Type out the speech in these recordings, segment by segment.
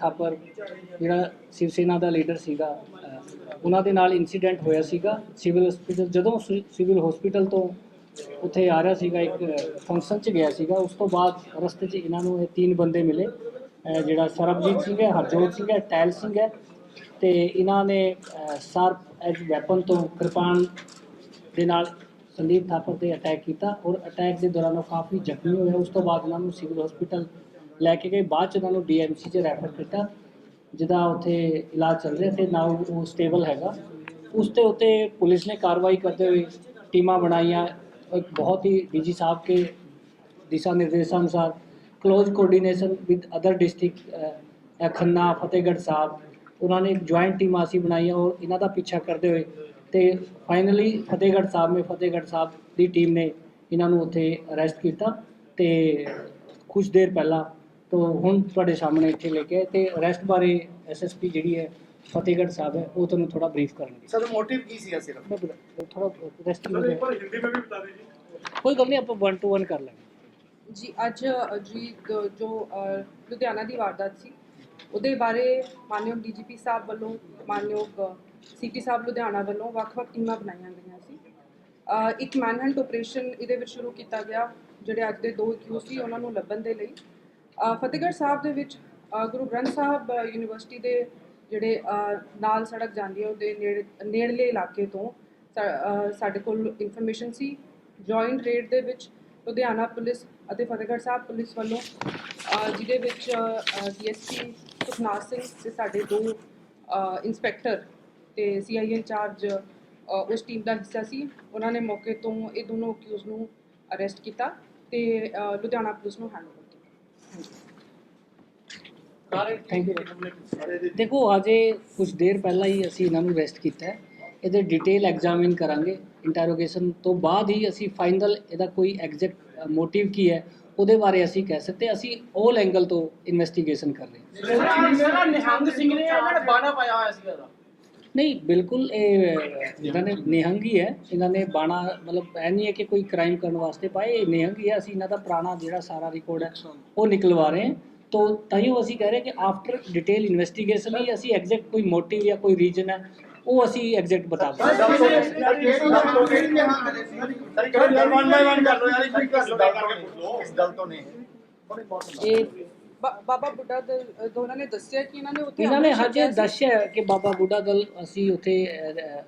ਥਾਪਰ ਜਿਹੜਾ ਸ਼ਿਵ ਸੈਨਾ ਦਾ ਲੀਡਰ ਸੀਗਾ ਉਹਨਾਂ ਦੇ ਨਾਲ ਇਨਸੀਡੈਂਟ ਹੋਇਆ ਸੀਗਾ। ਸਿਵਲ ਹਸਪੀਟਲ ਜਦੋਂ ਸਿ- ਸਿਵਲ ਹਸਪੀਟਲ ਤੋਂ ਉੱਥੇ ਆ ਰਿਹਾ ਸੀਗਾ, ਇੱਕ ਫੰਕਸ਼ਨ 'ਚ ਗਿਆ ਸੀਗਾ। ਉਸ ਤੋਂ ਬਾਅਦ ਰਸਤੇ 'ਚ ਇਹਨਾਂ ਨੂੰ ਇਹ ਤਿੰਨ ਬੰਦੇ ਮਿਲੇ। ਜਿਹੜਾ ਸਰਬਜੀਤ ਸਿੰਘ ਹੈ, ਹਰਜੋਤ ਸਿੰਘ ਹੈ ਟੈਲ ਸਿੰਘ ਹੈ ਤੇ ਇਹਨਾਂ ਨੇ ਸ਼ਾਰਪ ਐਜ ਵੈਪਨ ਤੋਂ ਕਿਰਪਾਨ ਦੇ ਨਾਲ ਸੰਦੀਪ ਥਾਪਰ ਤੇ ਅਟੈਕ ਕੀਤਾ ਔਰ ਅਟੈਕ ਦੇ ਦੌਰਾਨ ਉਹ ਕਾਫੀ ਜ਼ਖਮੀ ਹੋਇਆ ਉਸ ਤੋਂ ਬਾਅਦ ਇਹਨਾਂ ਨੂੰ ਸਿਵਲ ਹਸਪੀਟਲ ਲੈ ਕੇ ਗਏ। ਬਾਅਦ ਚ ਉਹਨਾਂ ਨੂੰ ਡੀਐਮਸੀ 'ਚ ਰੈਫਰ ਕੀਤਾ। ਜਿਹਦਾ ਉੱਥੇ ਇਲਾਜ ਚੱਲ ਰਿਹਾ ਤੇ ਨਾਓ ਉਹ ਸਟੇਬਲ ਹੈਗਾ। ਉਸ ਤੇ ਉੱਤੇ ਪੁਲਿਸ ਨੇ ਕਾਰਵਾਈ ਕਰਦੇ ਹੋਏ ਟੀਮਾਂ ਬਣਾਈਆਂ। ਇੱਕ ਬਹੁਤ ਹੀ ਡੀਜੀ ਸਾਹਿਬ ਕੇ ਦਿਸ਼ਾ ਨਿਰਦੇਸ਼ਾਂ ਅਨੁਸਾਰ close coordination with other district Khanna, Fatehgarh Sahib, ਉਹਨਾਂ ਨੇ ਇੱਕ ਜੁਆਇੰਟ ਟੀਮ ਅਸੀਂ ਬਣਾਈ ਹੈ ਔਰ ਇਹਨਾਂ ਦਾ ਪਿੱਛਾ ਕਰਦੇ ਹੋਏ ਤੇ ਫਾਈਨਲੀ ਫਤਿਹਗੜ੍ਹ ਸਾਹਿਬ ਮੇ ਫਤਿਹਗੜ੍ਹ ਸਾਹਿਬ ਦੀ ਟੀਮ ਨੇ ਇਹਨਾਂ ਨੂੰ ਉੱਥੇ ਅਰੈਸਟ ਕੀਤਾ ਤੇ ਕੁਝ ਦੇਰ ਪਹਿਲਾਂ ਤੋਂ ਹੁਣ ਤੁਹਾਡੇ ਸਾਹਮਣੇ ਇੱਥੇ ਲੈ ਕੇ ਤੇ ਅਰੈਸਟ ਬਾਰੇ ਐਸਐਸਪੀ ਜਿਹੜੀ ਹੈ ਫਤਿਹਗੜ੍ਹ ਸਾਹਿਬ ਹੈ ਉਹ ਤੁਹਾਨੂੰ ਥੋੜਾ ਬਰੀਫ ਕਰਨਗੇ। ਸਰ ਮੋਟਿਵ ਕੀ ਸੀਗਾ ਸਿਰਫ? ਥੋੜਾ ਰੈਸਟ ਸਰ ਇੱਕ ਹਿੰਦੀ ਵਿੱਚ ਵੀ ਬਤਾ ਦਿਓ ਕੋਈ ਗੱਲ ਨਹੀਂ ਆਪਾਂ 1 ਟੂ 1 ਕਰ ਲਾਂਗੇ। ਜੀ ਅੱਜ ਜੀ ਜੋ ਲੁਧਿਆਣਾ ਦੀ ਵਾਰਦਾਤ ਸੀ ਉਹਦੇ ਬਾਰੇ ਮਾਨਯੋਗ ਡੀਜੀਪੀ ਸਾਹਿਬ ਵੱਲੋਂ ਮਾਨਯੋਗ ਸੀਟੀ ਸਾਹਿਬ ਲੁਧਿਆਣਾ ਵੱਲੋਂ ਵੱਖ-ਵੱਖ ਟੀਮਾਂ ਬਣਾਈਆਂ ਗਈਆਂ ਸੀ। ਇੱਕ ਮੈਨਹੰਟ ਆਪਰੇਸ਼ਨ ਇਹਦੇ ਵਿੱਚ ਸ਼ੁਰੂ ਕੀਤਾ ਗਿਆ ਜਿਹੜੇ ਅੱਜ ਦੇ ਦੋ ਕਿਊ ਸੀ ਉਹਨਾਂ ਨੂੰ ਲੱਭਣ ਦੇ ਲਈ। ਫਤਿਹਗੜ੍ਹ ਸਾਹਿਬ ਦੇ ਵਿੱਚ ਗੁਰੂ ਗ੍ਰੰਥ ਸਾਹਿਬ ਯੂਨੀਵਰਸਿਟੀ ਦੇ ਜਿਹੜੇ ਨਾਲ ਸੜਕ ਜਾਂਦੀ ਹੈ ਉਹਦੇ ਨੇੜੇ ਨੇੜਲੇ ਇਲਾਕੇ ਤੋਂ ਸਾ- ਸਾਡੇ ਕੋਲ ਇਨਫੋਰਮੇਸ਼ਨ ਸੀ। ਜੁਆਇੰਟ ਰੇਡ ਦੇ ਵਿੱਚ ਲੁਧਿਆਣਾ ਪੁਲਿਸ ਅਤੇ ਫਤਿਹਗੜ੍ਹ ਸਾਹਿਬ ਪੁਲਿਸ ਵੱਲੋਂ ਜਿਹਦੇ ਵਿੱਚ ਡੀਐਸਪੀ ਸੁਖਨਾਥ ਸਿੰਘ ਤੇ ਸਾਡੇ ਦੋ ਅ, ਇੰਸਪੈਕਟਰ ਤੇ ਸੀਆਈ ਇੰਚਾਰਜ ਉਸ ਟੀਮ ਦਾ ਹਿੱਸਾ ਸੀ। ਉਹਨਾਂ ਨੇ ਮੌਕੇ ਤੋਂ ਇਹ ਦੋਨੋਂ ਅਕਿਊਜ਼ ਨੂੰ ਅਰੈਸਟ ਕੀਤਾ ਤੇ ਲੁਧਿਆਣਾ ਪੁਲਿਸ ਨੂੰ ਹੈਂਡਓਵਰ ਕੀਤਾ ਥੈਂਕ ਯੂ ਦੇਖੋ, ਅਜੇ ਕੁਝ ਦੇਰ ਪਹਿਲਾਂ ਹੀ ਅਸੀਂ ਇਹਨਾਂ ਨੂੰ ਅਰੈਸਟ ਕੀਤਾ ਹੈ। ਇਹਦੇ ਡਿਟੇਲ ਐਗਜ਼ਾਮਿਨ ਕਰਾਂਗੇ। ਇੰਟਰੋਗੇਸ਼ਨ ਤੋਂ ਬਾਅਦ ਹੀ ਅਸੀਂ ਫਾਈਨਲ ਇਹਦਾ ਕੋਈ ਐਗਜ਼ੈਕਟ ਮੋਟਿਵ ਕੀ ਹੈ, ਉਹਦੇ ਬਾਰੇ ਅਸੀਂ ਕਹਿ ਸਕਦੇ ਅਸੀਂ 올 ਐਂਗਲ ਤੋਂ ਇਨਵੈਸਟੀਗੇਸ਼ਨ ਕਰ ਰਹੇ ਹਾਂ। ਨਿਹੰਗ ਸਿੰਘ ਨੇ ਇਹਨਾਂ ਨੇ ਬਾਣਾ ਪਾਇਆ ਹੋਇਆ ਸੀਗਾ ਇਹਦਾ। ਨਹੀਂ ਬਿਲਕੁਲ ਇਹ ਇਹਨਾਂ ਨੇ ਨਿਹੰਗ ਹੀ ਹੈ ਇਹਨਾਂ ਨੇ ਬਾਣਾ ਮਤਲਬ ਐ ਨਹੀਂ ਹੈ ਕਿ ਕੋਈ ਕ੍ਰਾਈਮ ਕਰਨ ਵਾਸਤੇ ਪਾਏ ਇਹ ਨਿਹੰਗ ਹੀ ਹੈ ਅਸੀਂ ਇਹਨਾਂ ਦਾ ਪੁਰਾਣਾ ਜਿਹੜਾ ਸਾਰਾ ਰਿਕਾਰਡ ਹੈ ਉਹ ਨਿਕਲਵਾ ਰਹੇ ਹਾਂ ਤੋ ਤਾਈਓ ਅਸੀਂ ਕਹਿ ਰਹੇ ਕਿ ਆਫਟਰ ਡਿਟੇਲ ਇਨਵੈਸਟੀਗੇਸ਼ਨ ਹੀ ਅਸੀਂ ਐਗਜ਼ੈਕਟ ਕੋਈ ਮੋਟਿਵ ਜਾਂ ਕੋਈ ਰੀਜਨ ਹੈ ਉਹ ਅਸੀਂ ਐਗਜ਼ੈਕਟ ਬਤਾ ਸਕਦੇ ਵਨ ਬਾਈ ਵਨ ਕਰ ਲੋ ਯਾਰ ਇੱਕ ਇੱਕ ਇਸ ਦਲ ਤੋਂ ਨੇ ਇਹ ਬਾਬਾ ਬੁੱਢਾ ਦਲ ਦੋਨਾਂ ਨੇ ਦੱਸਿਆ ਕਿ ਇਹਨਾਂ ਨੇ ਉੱਥੇ ਇਹਨਾਂ ਨੇ ਹਜੇ। ਦੱਸਿਆ ਕਿ ਬਾਬਾ ਬੁੱਢਾ ਦਲ ਅਸੀਂ ਉੱਥੇ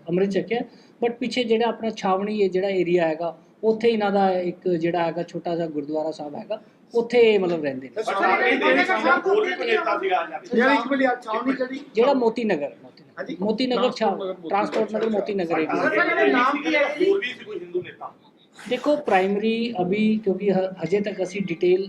ਅੰਮ੍ਰਿਤ ਛਕਿਆ। ਬਟ ਪਿੱਛੇ ਜਿਹੜਾ ਆਪਣਾ ਛਾਵਣੀ ਹੈ ਜਿਹੜਾ ਏਰੀਆ ਹੈਗਾ ਉੱਥੇ ਇਹਨਾਂ ਦਾ ਇੱਕ ਜਿਹੜਾ ਹੈਗਾ ਛੋਟਾ ਜਿਹਾ ਗੁਰਦੁਆਰਾ ਸਾਹਿਬ ਹੈਗਾ ਉੱਥੇ ਮਤਲਬ ਰਹਿੰਦੇ ਨੇ। ਜਿਹੜੀ ਜਿਹੜਾ ਮੋਤੀ ਨਗਰ ਮੋਤੀ ਨਗਰ ਹਾਂਜੀ। ਮੋਤੀ ਨਗਰ ਛਾ ਟਰਾਂਸਪੋਰਟ ਨਗਰ ਮੋਤੀ ਨਗਰ ਏਰੀਆ ਨਾਮ ਕੀ ਹੈ ਹੋਰ ਵੀ ਸੀ ਕੋਈ ਹਿੰਦੂ ਨੇਤਾ? ਦੇਖੋ ਪ੍ਰਾਇਮਰੀ ਅਭੀ ਕਿਉਂਕਿ ਹਜੇ ਤੱਕ ਅਸੀਂ ਡਿਟੇਲ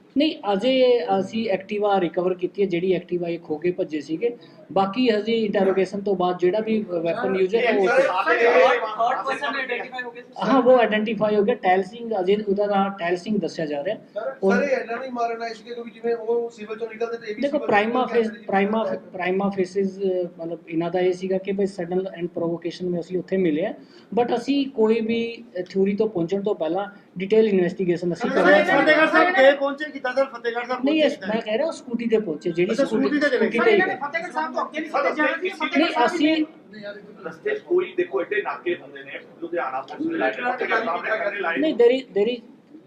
ਨਹੀਂ ਅਜੇ ਅਸੀਂ ਐਕਟਿਵਾ ਰਿਕਵਰ ਕੀਤੀ ਹੈ ਜਿਹੜੀ ਐਕਟਿਵਾ ਇਹ ਖੋ ਕੇ ਭੱਜੇ ਸੀਗੇ। ਬਾਕੀ ਹਜੇ ਇੰਟਰੋਗੇਸ਼ਨ ਤੋਂ ਬਾਅਦ ਜਿਹੜਾ ਵੀ ਵੈਪਨ ਯੂਜ਼ ਹੈ ਉਹ ਥਰਡ ਪਰਸਨ ਆਈਡੈਂਟੀਫਾਈ ਹੋ ਗਿਆ ਹਾਂ ਉਹ ਆਇਡੈਂਟੀਫਾਈ ਹੋ ਗਿਆ ਟੈਲ ਸਿੰਘ ਅਜੇ ਉਹਦਾ ਨਾਮ ਟੈਲ ਸਿੰਘ ਦੱਸਿਆ ਜਾ ਰਿਹਾ। ਸਰ ਸਰ ਇਹ ਐਡਾ ਨਹੀਂ ਮਾਰਨਾ ਇਸ ਕਿਉਂਕਿ ਜਿਵੇਂ ਉਹ ਸਿਵਲ ਚੋਂ ਨਿਕਲਦੇ ਤੇ ਇਹ ਵੀ ਦੇਖੋ prima facie. Prima prima facie ਮਤਲਬ ਇਹਨਾਂ ਦਾ ਇਹ ਸੀਗਾ ਕਿ ਬਈ ਸਡਨ ਐਂਡ ਪ੍ਰੋਵੋਕੇਸ਼ਨ ਵਿੱਚ ਅਸੀਂ ਉੱਥੇ ਮਿਲੇ ਆ ਬਟ ਅਸੀਂ ਕੋਈ ਵੀ ਥਿਊਰੀ ਤੋਂ ਪਹੁੰਚਣ ਤੋਂ ਪਹਿਲਾਂ ਡਿਟੇਲ ਇਨਵੈਸਟੀਗੇਸ਼ਨ ਅਸੀਂ ਕਰਨਾ ਚਾਹੁੰਦੇ ਹਾਂ। ਕੇ ਪਹੁੰਚੇ ਕੀਤਾ ਸਰ ਫਤਿਹਗੜ੍ਹ ਸਾਹਿਬ ਨਹੀਂ ਇਹ ਮੈਂ ਕਹਿ ਰਿਹਾ ਸਕੂਟੀ ਤੇ ਪਹੁੰਚੇ ਜਿਹੜੀ ਅੱਛਾ, ਸਕੂਟੀ ਤੇ ਚਲੇ ਗਏ। ਫਤਿਹਗੜ੍ਹ ਸਾਹਿਬ ਤੋਂ ਅੱਗੇ ਨਹੀਂ ਸਰ, ਜਾਣਾ ਅਸੀਂ- ਨਹੀਂ ਅਸੀਂ ਰਸਤੇ ਕੋਈ ਦੇਖੋ ਐਡੇ ਨਾਕੇ ਹੁੰਦੇ ਨੇ ਲੁਧਿਆਣਾ ਪੁਲਿਸ ਨੇ ਲਾਏ ਨੇ ਫਤਿਹਗੜ੍ਹ ਸਾਹਿਬ ਨੇ ਕਰਨੇ ਲਾਏ ਨੇ। ਨਹੀਂ ਦੇਰੀ ਦੇਰੀ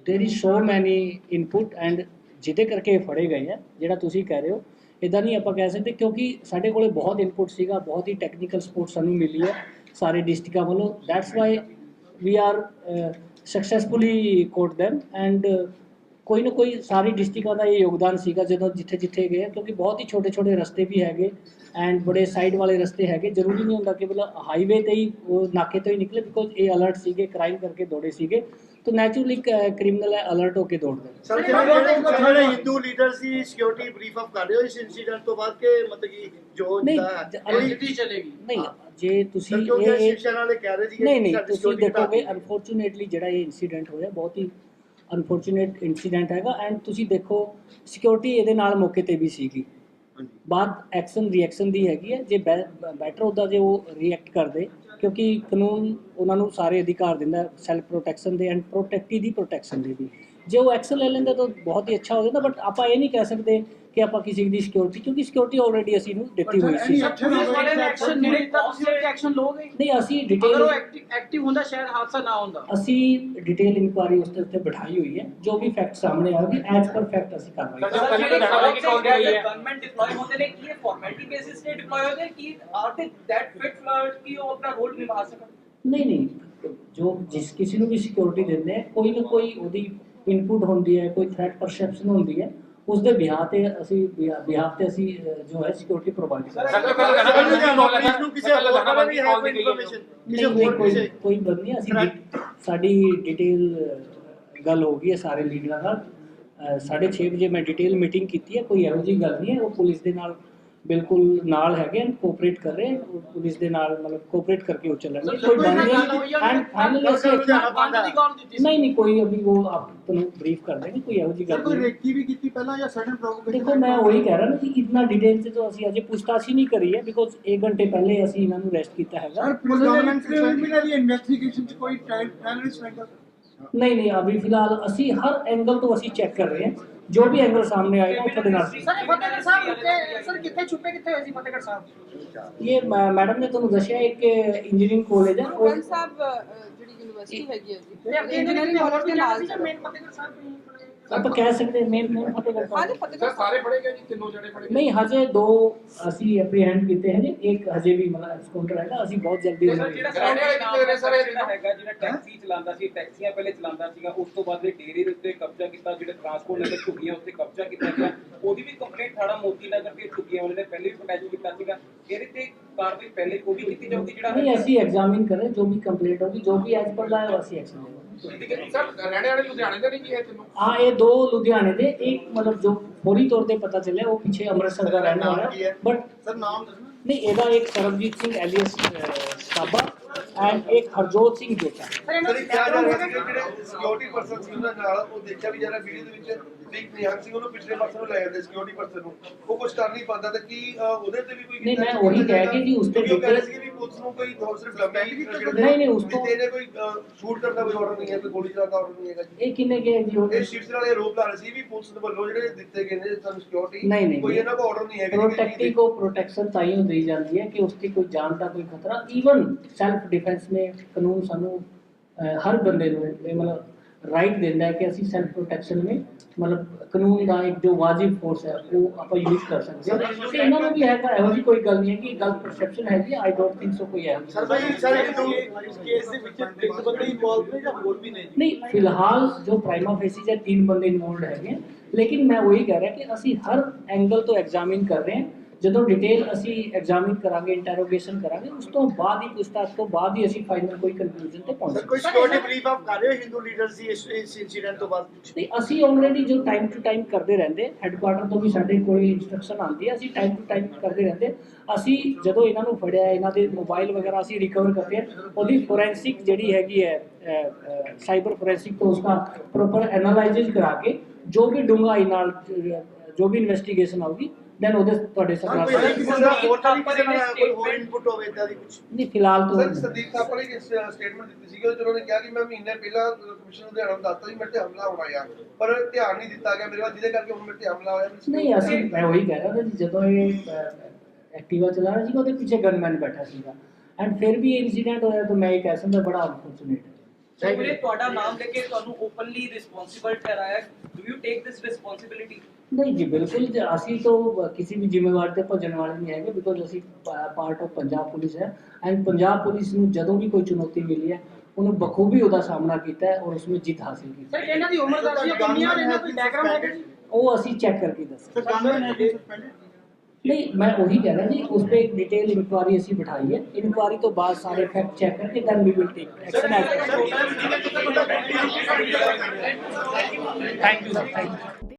ਦੇਰੀ ਸੋ ਮੈਨੀ ਇਨਪੁਟ ਐਂਡ ਜਿਹਦੇ ਕਰਕੇ ਇਹ ਫੜੇ ਗਏ ਆ ਜਿਹੜਾ ਤੁਸੀਂ ਕਹਿ ਰਹੇ ਹੋ ਇਦਾਂ ਨਹੀਂ ਆਪਾਂ ਕਹਿ ਸਕਦੇ ਕਿਉਂਕਿ ਸਾਡੇ ਕੋਲੇ ਬਹੁਤ ਇਨਪੁਟ ਸੀਗਾ ਬਹੁਤ ਹੀ ਟੈਕਨੀਕਲ ਸਪੋਰਟ ਸਾਨੂੰ ਮਿਲੀ ਹੈ ਸਾਰੇ ਡਿਸਟ੍ਰਿਕਟਾਂ ਵੱਲੋਂ that's why we are successfully caught them and ਕੋਈ ਨਾ ਕੋਈ ਸਾਰੀ ਡਿਸਟ੍ਰਿਕਟਾਂ ਦਾ ਇਹ ਯੋਗਦਾਨ ਸੀਗਾ ਜਦੋਂ ਜਿੱਥੇ ਜਿੱਥੇ ਗਏ ਕਿਉਂਕਿ ਬਹੁਤ ਹੀ ਛੋਟੇ ਛੋਟੇ ਰਸਤੇ ਵੀ ਹੈਗੇ ਐਂਡ ਬੜੇ ਸਾਈਡ ਵਾਲੇ ਰਸਤੇ ਹੈਗੇ। ਜ਼ਰੂਰੀ ਨਹੀਂ ਹੁੰਦਾ ਕਿ ਮਤਲਬ ਹਾਈਵੇ ਤੇ ਹੀ ਉਹ ਨਾਕੇ ਤੋਂ ਹੀ ਨਿਕਲੇ ਬਿਕੋਜ਼ ਇਹ ਅਲਰਟ ਸੀਗੇ ਕ੍ਰਾਈਮ ਕਰਕੇ ਦੌੜੇ ਸੀਗੇ। ਤਾਂ ਨੈਚੁਰਲੀ ਕ੍ਰਿਮੀਨਲ ਅਲਰਟ ਹੋ ਕੇ ਦੌੜਦੇ ਸਰ ਜਿਹੜੇ ਹਿੰਦੂ ਲੀਡਰ ਸੀ? ਸਿਕਿਉਰਿਟੀ ਬਰੀਫ ਅਪ ਕਰ ਰਹੇ ਹੋ ਇਸ ਇਨਸੀਡੈਂਟ ਤੋਂ ਬਾਅਦ ਕਿ ਮਤਲਬ ਕਿ ਜੋ ਅਲਰਟ- ਚਲੇਗੀ। ਨਹੀਂ ਜੇ ਤੁਸੀਂ ਇਹ ਸ਼ਿਵ ਸੈਨਾ ਵਾਲੇ ਕਹਿ ਰਹੇ ਸੀ ਨਹੀਂ ਨਹੀਂ ਤੁਸੀਂ ਦੇਖੋਗੇ ਅਨਫੋਰਚੂਨੇਟਲੀ ਜਿਹੜਾ ਇਹ ਇਨਸੀਡੈਂਟ ਹੋਇਆ ਬਹੁਤ ਹੀ ਅਨਫੋਰਚੂਨੇਟ ਇਨਸੀਡੈਂਟ ਹੈਗਾ ਐਂਡ ਤੁਸੀਂ ਦੇਖੋ ਸਿਕਿਉਰਿਟੀ ਇਹਦੇ ਨਾਲ ਮੌਕੇ ਤੇ ਵੀ ਸੀਗੀ। ਬਾਅਦ ਐਕਸ਼ਨ ਰਿਐਕਸ਼ਨ ਦੀ ਹੈਗੀ ਹੈ ਜੇ ਬੈਟਰ ਹੁੰਦਾ ਜੇ ਉਹ ਰਿਐਕਟ ਕਰਦੇ ਕਿਉਂਕਿ ਕਾਨੂੰਨ ਉਹਨਾਂ ਨੂੰ ਸਾਰੇ ਅਧਿਕਾਰ ਦਿੰਦਾ ਸੈਲਫ ਪ੍ਰੋਟੈਕਸ਼ਨ ਦੇ ਐਂਡ ਪ੍ਰੋਟੈਕਟੀ ਦੀ ਪ੍ਰੋਟੈਕਸ਼ਨ ਦੇ ਵੀ। ਜੇ ਉਹ ਐਕਸ਼ਨ ਲੈ ਲੈਂਦੇ ਤਾਂ ਬਹੁਤ ਹੀ ਅੱਛਾ ਹੋ ਜਾਂਦਾ ਬਟ ਆਪਾਂ ਇਹ ਨਹੀਂ ਕਹਿ ਸਕਦੇ ਕਿ ਆਪਾਂ ਕਿਸੇ ਦੀ ਸਿਕਿਉਰਿਟੀ ਕਿਉਂਕਿ ਸਿਕਿਉਰਿਟੀ ਆਲਰੇਡੀ ਅਸੀਂ ਨੂੰ ਦਿੱਤੀ ਹੋਈ ਸੀ। ਪੁਲਿਸ ਵਾਲੇ ਨੇ ਐਕਸ਼ਨ ਨਹੀਂ ਲਿੱਤਾ ਤੁਸੀਂ ਉਹ ਐਕਸ਼ਨ ਲੋਗੇ ਨਹੀਂ ਅਸੀਂ ਅਗਰ ਡਿਟੇਲ ਉਹ ਐਕਟਿਵ ਹੁੰਦਾ ਸ਼ਾਇਦ ਹਾਦਸਾ ਨਾ ਹੁੰਦਾ। ਅਸੀਂ ਡਿਟੇਲ ਇਨਕੁਆਰੀ ਉਸ ਉੱਤੇ ਬਿਠਾਈ ਹੋਈ ਹੈ ਜੋ ਵੀ ਫੈਕਟ ਸਾਹਮਣੇ ਆਉਣਗੇ ਐਜ਼ ਪਰ ਫੈਕਟ ਅਸੀਂ ਕਾਰਵਾਈ ਕਰਾਂਗੇ ਗਵਰਨਮੈਂਟ ਡਿਪਲੋਏ ਹੁੰਦੇ ਨੇ ਕੀ ਇਹ ਫਾਰਮੈਲਿਟੀ ਬੇਸਿਸ ਤੇ ਡਿਪਲੋਏ ਹੁੰਦੇ ਨੇ? ਕੀ are they that fit flirt ਕੀ ਉਹ ਆਪਣਾ ਰੋਲ ਨਿਭਾ ਸਕਣ? ਨਹੀਂ ਨਹੀਂ। ਜੋ ਜਿਸ ਕਿਸੇ ਨੂੰ ਵੀ ਸਿਕਿਉਰਿਟੀ ਦਿੰਦੇ ਆ ਕੋਈ ਨਾ ਕੋਈ ਉਹਦੀ ਇਨਪੁਟ ਹੁੰਦੀ ਹੈ ਕੋਈ ਥ੍ਰੈਟ ਪਰਸੈਪਸ਼ਨ ਹੁੰਦੀ ਹੈ ਉਸ ਦੇ ਬਿਹਾਰ ਤੇ ਅਸੀਂ ਬਿਹਾਰ ਤੇ ਅਸੀਂ ਜੋ ਹੈ ਸਿਕਿਉਰਿਟੀ ਪ੍ਰੋਵਾਈਡ ਕਰਾਂਗੇ ਨੂੰ ਕਿਸੇ ਹੋਰ ਕੋਲ ਵੀ ਹੈ ਕੋਈ ਇਨਫੋਰਮੇਸ਼ਨ ਕਿਸੇ ਨਹੀਂ ਨਹੀਂ ਹੋਰ ਕੋਈ ਕਿਸੇ ਕੋਈ ਬੰਦ ਨਹੀਂ ਅਸੀਂ ਸਾਡੀ ਡਿਟੇਲ ਗੱਲ ਹੋ ਗਈ ਹੈ ਸਾਰੇ ਲੀਡਰਾਂ ਨਾਲ। ਅਹ, ਸਾਢੇ ਛੇ ਵਜੇ ਮੈਂ ਡਿਟੇਲ ਮੀਟਿੰਗ ਕੀਤੀ ਹੈ ਕੋਈ ਇਹੋ ਜਿਹੀ ਗੱਲ ਨਹੀਂ ਹੈ ਉਹ ਪੁਲਿਸ ਦੇ ਨਾਲ ਬਿਲਕੁਲ ਨਾਲ ਹੈਗੇ ਹਨ ਕੋਆਪਰੇਟ ਕਰ ਰਹੇ ਪੁਲਿਸ ਦੇ ਨਾਲ ਮਤਲਬ ਕੋਆਪਰੇਟ ਕਰਕੇ ਉਹ ਚੱਲਣਗੇ ਕੋਈ ਬੰਦ ਨਹੀਂ ਐਂਡ ਫਾਈਨਲੀ ਅਸੀਂ ਬੰਦ ਦੀ ਗੱਲ ਦਿੱਤੀ ਸੀ? ਨਹੀਂ ਨਹੀਂ ਕੋਈ ਅਭੀ ਉਹ ਆਪ ਤੁਹਾਨੂੰ ਬਰੀਫ ਕਰ ਦੇਣਗੇ ਕੋਈ ਇਹੋ ਜਿਹੀ ਗੱਲ ਕੋਈ ਰੇਕੀ ਵੀ ਕੀਤੀ ਪਹਿਲਾਂ ਜਾਂ ਸਡਨ ਪ੍ਰੋਵੋਕੇਸ਼ਨ ਦੇਖੋ ਮੈਂ ਉਹੀ ਕਹਿ ਰਿਹਾ ਨਾ ਕਿ ਇਤਨਾ ਡਿਟੇਲ ਚ ਤਾਂ ਅਸੀਂ ਅਜੇ ਪੁੱਛਤਾਛ ਹੀ ਨਹੀਂ ਕਰੀ ਹੈ ਬਿਕੋਜ਼ 1 ਘੰਟੇ ਪਹਿਲੇ ਅਸੀਂ ਇਹਨਾਂ ਨੂੰ ਅਰੈਸਟ ਕੀਤਾ ਹੈਗਾ। ਗਵਰਨਮੈਂਟ ਕ੍ਰਿਮੀਨਲ ਇਨਵੈਸਟੀਗੇਸ਼ਨ ਚ ਕੋਈ ਟੈਰਰਿਸਟ ਐਂਗਲ ਨਹੀਂ ਨਹੀਂ ਅਭੀ ਫਿਲਹਾਲ ਅਸੀਂ ਹਰ ਐਂਗਲ ਤੋਂ ਅਸੀਂ ਚੈੱਕ ਕਰ ਰਹੇ ਹਾਂ ਜੋ ਵੀ ਐਂਗਲ ਸਾਹਮਣੇ ਆਏਗਾ ਉਹ ਤੁਹਾਡੇ ਨਾਲ ਸਰ ਇਹ ਫਤਿਹਗੜ੍ਹ ਸਾਹਿਬ ਕਿੱਥੇ ਸਰ ਕਿੱਥੇ ਛੁਪੇ ਕਿੱਥੇ ਹੋਏ ਸੀ ਫਤਿਹਗੜ੍ਹ ਸਾਹਿਬ ਇਹ ਮ- ਮੈਡਮ ਨੇ ਤੁਹਾਨੂੰ ਦੱਸਿਆ ਇੱਕ ਇੰਜੀਨੀਅਰਿੰਗ ਕਾਲਜ ਹੈ ਉਹ ਗਨ ਸਾਹਿਬ ਅ, ਜਿਹੜੀ ਯੂਨੀਵਰਸਿਟੀ ਹੈਗੀ ਹੈ ਜੀ ਤੇ ਅੱਗੇ ਇੰਜੀਨੀਅਰਿੰਗ ਕਾਲਜ ਦੇ ਨਾਲ ਸੀ ਮੇਨ ਫਤਿਹਗੜ੍ਹ ਸਾਹਿਬ ਤੋਂ ਹੀ ਆਪਾਂ ਕਹਿ ਸਕਦੇ ਮੇਨ ਮੇਨ ਫਤਿਹਗੜ੍ਹ ਹਾਂ ਜੀ। ਸਾਹਿਬ ਫਤਿਹਗੜ੍ਹ ਸਾਹਿਬ। ਫੜੇ ਗਏ ਜੀ? ਤਿੰਨੋਂ ਜਣੇ ਫੜੇ ਨਹੀਂ ਹਜੇ ਦੋ ਅਸੀਂ ਐਪਰੀਹੈਂਡ ਕੀਤੇ ਹਨ ਇੱਕ ਹਜੇ ਵੀ ਮਤਲਬ ਐਕਸਕਾਊਂਟਰ ਹੈਗਾ। ਅਸੀਂ ਬਹੁਤ ਜਲਦੀ ਸਰ ਉਹਨੂੰ- ਜਿਹੜਾ ਰਹਿਣੇ ਵਾਲੇ ਕਿੱਥੇ ਨੇ ਸਰ? ਇਹ ਜਿਹੜਾ ਹੈਗਾ ਜਿਹੜਾ ਟੈਕਸੀ ਚਲਾਉਂਦਾ ਸੀ ਟੈਕਸੀਆਂ ਪਹਿਲੇ ਚਲਾਉਂਦਾ ਸੀਗਾ ਉਸ ਤੋਂ ਬਾਅਦ ਇਹ ਡੇਰੇ ਦੇ ਉੱਤੇ ਕਬਜ਼ਾ ਕੀਤਾ ਜਿਹੜੇ ਟਰਾਂਸਪੋਰਟ ਨਗਰ ਝੁੱਗੀਆਂ ਉੱਤੇ ਕਬਜ਼ਾ ਕੀਤਾ ਗਿਆ। ਉਹਦੀ ਵੀ ਕੰਪਲੇਂਟ ਥਾਣਾ ਮੋਤੀ ਨਗਰ ਤੇ ਝੁੱਗੀਆਂ ਵਾਲੇ ਨੇ ਪਹਿਲੇ ਵੀ ਅਟੈਚ ਕੀਤਾ ਸੀਗਾ। ਇਹਦੇ ਤੇ ਕਾਰਵਾਈ ਪਹਿਲੇ ਉਹ ਵੀ ਕੀਤੀ ਜਾਊਗੀ ਜਿਹੜਾ ਨਹੀਂ ਅਸੀਂ ਐਗਜ਼ਾਮਿਨ ਕਰ ਰਹੇ ਜੋ ਵੀ ਕੰਪਲੀਟ ਹੋਗੀ ਜੋ ਵੀ ਐਜ਼ ਪਰ ਦਾ ਅਸੀਂ ਐਕਸ਼ਨ ਲਵਾਂਗੇ ਸਰ ਰਹਿਣੇ ਵਾਲੇ ਲੁਧਿਆਣੇ ਦੇ ਨਹੀਂ ਜੀ ਇਹ ਤਿੰਨੋਂ ਹਾਂ ਇਹ ਦੋ ਲੁਧਿਆਣੇ ਦੇ ਇੱਕ ਮਤਲਬ ਜੋ ਫੌਰੀ ਤੌਰ ਤੇ ਪਤਾ ਚੱਲਿਆ ਉਹ ਪਿੱਛੇ ਅੰਮ੍ਰਿਤਸਰ ਦਾ ਰਹਿਣ ਵਾਲਾ? ਬਟ ਸਰ ਨਾਮ ਦੱਸਣਾ ਨਹੀਂ ਇਹਦਾ ਇੱਕ ਸਰਬਜੀਤ ਸਿੰਘ ਐਲੀਅਸ ਸਾਬਾ ਐਂਡ ਇੱਕ ਹਰਜੋਤ ਸਿੰਘ ਜੋਟਾ ਸਰ ਦੀ ਕਿਹਾ ਜਾ ਰਿਹਾ ਕਿ ਜਿਹੜੇ ਸਿਕਿਉਰਿਟੀ ਪਰਸਨ ਸੀ ਉਹਨਾਂ ਨਾਲ ਉਹ ਦੇਖਿਆ ਵੀ ਜਰਾ ਵੀਡੀਓ ਦੇ ਵਿੱਚ। ਵੀ ਨਿਹੰਗ ਸਿੰਘ ਉਹਨੂੰ ਪਿਛਲੇ ਪਾਸੇ ਨੂੰ ਲੈ ਜਾਂਦੇ ਸਿਕਿਉਰਿਟੀ ਪਰਸਨ ਨੂੰ ਉਹ ਕੁਝ ਕਰ ਨਹੀਂ ਪਾਉਂਦਾ ਤੇ ਕੀ ਅਹ, ਉਹਦੇ ਤੇ ਵੀ ਕੋਈ ਨਹੀਂ, ਮੈਂ ਉਹੀ ਕਹਿ ਕੇ ਜੀ ਉਸ ਤੇ ਕਿਉਂਕਿ ਉਹ ਕਹਿ ਰਹੇ detail- ਸੀ ਕਿ ਵੀ ਪੁਲਿਸ ਨੂੰ ਕੋਈ ਹੋਰ ਸਿਰਫ ਲੰਮੀ ਨਹੀਂ, ਨਹੀਂ, ਉਸ ਤੋਂ- ਇਹਨੇ ਕੋਈ ਸ਼ੂਟ ਕਰਨ ਦਾ ਕੋਈ ਆਰਡਰ ਨਹੀਂ ਹੈ ਕੋਈ ਗੋਲੀ ਚਲਾਉਣ ਦਾ ਆਰਡਰ ਨਹੀਂ ਹੈਗਾ ਜੀ ਇਹ ਕਿੰਨੇ ਕੇ ਜੀ ਉਹ ਇਹ ਸ਼ਿਵਸ ਵਾਲੇ ਆਰੋਪ ਲਾ ਰਹੇ ਸੀ ਵੀ ਪੁਲਿਸ ਦੇ ਵੱਲੋਂ ਜਿਹੜੇ ਦਿੱਤੇ ਗਏ ਨੇ ਸਾਨੂੰ ਸਿਕਿਉਰਿਟੀ ਨਹੀਂ, ਨਹੀਂ, ਕੋਈ ਨਹੀਂ। ਇਹਨਾਂ ਕੋ ਆਰਡਰ ਨਹੀਂ ਹੈਗਾ ਜੀ ਕਿ प्रोटेक्टी को प्रोटेक्शन ताई दी जाती है कि उसकी कोई जान का कोई खतरा ਈਵਨ ਸੈਲਫ ਡਿਫੈਂਸ में ਕਾਨੂੰਨ ਸਾਨੂੰ ਅਹ, ਹਰ ਬੰਦੇ ਨੂੰ ਇਹ ਮਤਲਬ ਰਾਈਟ ਦਿੰਦਾ ਹੈ ਕਿ ਅਸੀਂ ਸੈਲਫ ਪ੍ਰੋਟੈਕਸ਼ਨ में ਮਤਲਬ ਕਾਨੂੰਨ ਦਾ ਇੱਕ ਜੋ ਵਾਜਿਬ ਫੋਰਸ ਹੈ ਉਹ ਆਪਾਂ ਯੂਜ਼ ਕਰ ਸਕਦੇ ਹਾਂ। ਤੇ ਇਹਨਾਂ ਨੂੰ ਵੀ ਹੈਗਾ ਇਹੋ ਜਿਹੀ ਕੋਈ ਗੱਲ ਨਹੀਂ ਹੈ ਕਿ ਗਲਤ ਪਰਸੈਪਸ਼ਨ ਹੈਗੀ ਆਈ ਡੋਨਟ ਥਿੰਕ ਸੋ ਕੋਈ ਹੈ ਸਰ ਭਾਈ ਸਰ ਇਸ ਕੇਸ ਦੇ ਵਿੱਚ ਇੱਕ ਬੰਦੇ ਇਨਵੋਲਵ ਨੇ ਜਾਂ ਹੋਰ ਵੀ ਨੇ ਨਹੀਂ ਫਿਲਹਾਲ ਜੋ ਪ੍ਰਾਈਮਾ ਫੇਸੀ ਜਾਂ ਤਿੰਨ ਬੰਦੇ ਇਨਵੋਲਡ ਹੈਗੇ ਹੈ, ਲੇਕਿਨ ਮੈਂ ਉਹੀ ਕਹਿ ਰਿਹਾ ਕਿ ਅਸੀਂ ਹਰ ਐਂਗਲ ਤੋਂ ਐਗਜ਼ਾਮਿਨ ਕਰ ਰਹੇ ਹਾਂ। ਜਦੋਂ ਡਿਟੇਲ ਅਸੀਂ ਐਗਜ਼ਾਮਿਨ ਕਰਾਂਗੇ ਇੰਟਰੋਗੇਸ਼ਨ ਕਰਾਂਗੇ ਉਸ ਤੋਂ ਬਾਅਦ ਹੀ ਪੁੱਛਤਾਛ ਤੋਂ ਬਾਅਦ ਹੀ ਅਸੀਂ ਫਾਈਨਲ ਕੋਈ ਕੰਕਲੂਜਨ ਤੇ ਪਹੁੰਚਾਂਗੇ ਕੋਈ ਸਿਕਿਉਰਿਟੀ ਬਰੀਫ ਆਪ ਕਰ ਰਹੇ ਹੋ ਹਿੰਦੂ ਲੀਡਰਸ ਦੀ ਇਸ ਇਸ ਇਨਸੀਡੈਂਟ ਤੋਂ ਬਾਅਦ ਨਹੀਂ ਅਸੀਂ ਆਲਰੇਡੀ ਜੋ ਟਾਈਮ ਟੂ ਟਾਈਮ ਕਰਦੇ ਰਹਿੰਦੇ ਹੈੱਡਕੁਆਟਰ ਤੋਂ ਵੀ ਸਾਡੇ ਕੋਈ ਇਨਸਟਰਕਸ਼ਨ ਆਉਂਦੀ ਹੈ ਅਸੀਂ ਟਾਈਮ ਟੂ ਟਾਈਮ ਕਰਦੇ ਰਹਿੰਦੇ। ਅਸੀਂ ਜਦੋਂ ਇਹਨਾਂ ਨੂੰ ਫੜਿਆ ਇਹਨਾਂ ਦੇ ਮੋਬਾਈਲ ਵਗੈਰਾ ਅਸੀਂ ਰਿਕਵਰ ਕਰਦੇ ਹਾਂ ਉਹਦੀ ਫੋਰੈਂਸਿਕ ਜਿਹੜੀ ਹੈਗੀ ਹੈ ਸਾਈਬਰ ਫੋਰੈਂਸਿਕ ਤੋਂ ਉਸका ਪ੍ਰੋਪਰ ਐਨਾਲਾਈਸਿਸ ਕਰਾ ਕੇ ਜੋ ਵੀ ਡੂੰਘਾਈ ਨਾਲ ਜੋ ਵੀ ਇਨਵੈਸਟੀਗੇਸ਼ਨ ਆਊਗੀ ਦੈਨ ਉਹਦੇ ਤੁਹਾਡੇ ਸਰ ਸਾਹਮਣੇ ਕੋਈ ਕਿਸੇ ਦਾ ਹੋਰ ਤਾਂ ਨਹੀਂ ਕਿਸੇ ਨਾਲ ਕੋਈ ਹੋਰ ਇਨਪੁਟ ਹੋਵੇ ਇਦਾਂ ਦੀ ਕੁਝ ਨਹੀਂ ਫਿਲਹਾਲ ਸਰ ਤੋਂ ਸੰਦੀਪ ਥਾਪਰ ਨੇ ਇੱਕ ਸਟੇਟਮੈਂਟ ਦਿੱਤੀ ਸੀ ਕਿ ਉਹਨਾਂ ਨੇ ਕਿਹਾ ਕਿ ਮੈਂ ਮਹੀਨੇ ਪਹਿਲਾਂ ਕਮਿਸ਼ਨ ਨੂੰ ਦੱਸਤਾ ਸੀ ਮੇਰੇ ਤੇ ਹਮਲਾ ਹੋਣਾ ਆ। ਪਰ ਧਿਆਨ ਨਹੀਂ ਦਿੱਤਾ ਗਿਆ ਮੇਰੇ ਵੱਲ ਜਿਹਦੇ ਕਰਕੇ ਹੁਣ ਮੇਰੇ ਤੇ ਹਮਲਾ ਹੋਇਆ। ਨਹੀਂ ਅਸੀਂ ਮੈਂ ਉਹੀ ਕਹਿ ਰਿਹਾ ਸੀ ਜਦੋਂ ਇਹ ਐਕਟਿਵਾ ਚਲਾ ਰਿਹਾ ਸੀ ਉਹਦੇ ਪਿੱਛੇ ਗਨਮੈਨ ਬੈਠਾ ਸੀਗਾ। ਐਂਡ ਫਿਰ ਵੀ ਇਹ ਇਨਸੀਡੈਂਟ ਹੋਇਆ ਤਾਂ ਮੈਂ ਇਹ ਕਹਿ ਸਕਦਾ ਬੜਾ ਅਨਫੋਰਚੂਨੇਟ ਹੈ। ਸਰ ਤੁਹਾਡਾ ਨਾਮ ਲੈ ਕੇ ਤੁਹਾਨੂੰ ਓਪਨਲੀ ਰਿਸਪੌਂਸਿਬਲ ਠਹਿਰਾਇਆ। Do you take this responsibility ਨਹੀਂ ਜੀ ਬਿਲਕੁਲ ਜੇ ਅਸੀਂ ਤੋਂ ਕਿਸੇ ਵੀ ਜ਼ਿੰਮੇਵਾਰ ਤੇ ਭੱਜਣ ਵਾਲੇ ਨਹੀਂ ਹੈਗੇ ਬਿਕੋਜ਼ ਅਸੀਂ ਪਾਰਟ ਆਫ ਪੰਜਾਬ ਪੁਲਿਸ ਹੈ ਐਂਡ ਪੰਜਾਬ ਪੁਲਿਸ ਨੂੰ ਜਦੋਂ ਵੀ ਕੋਈ ਚੁਣੌਤੀ ਮਿਲੀ ਹੈ ਉਹਨੇ ਬਖੂਬੀ ਉਹਦਾ ਸਾਹਮਣਾ ਕੀਤਾ ਹੈ ਔਰ ਉਸ ਜਿੱਤ ਹਾਸਲ ਕੀਤੀ ਸਰ ਇਹਨਾਂ ਦੀ ਉਮਰ ਦੱਸੀ ਹੈ ਕਿੰਨੀ ਔਰ ਇਹਨਾਂ ਕੋਈ ਬੈਕਗ੍ਰਾਉਂਡ ਹੈ ਜੀ ਉਹ ਅਸੀਂ ਚੈੱਕ ਕਰਕੇ ਦੱਸਾਂਗੇ ਸਰ ਕਾਨੂੰਨ ਹੈ ਸਸਪੈਂਡਡ ਨਹੀਂ ਮੈਂ ਉਹੀ ਕਹਿ ਰਿਹਾ ਜੀ ਉਸ ਤੇ ਇੱਕ ਡਿਟੇਲ ਇਨਕੁਆਰੀ ਅਸੀਂ ਬਿਠਾਈ ਹੈ। ਇਨਕੁਆਰੀ ਤੋਂ ਬਾਅਦ ਸਾਰੇ ਫੈਕਟ ਚੈੱਕ ਕਰਕੇ then we will take action thank you sir thank you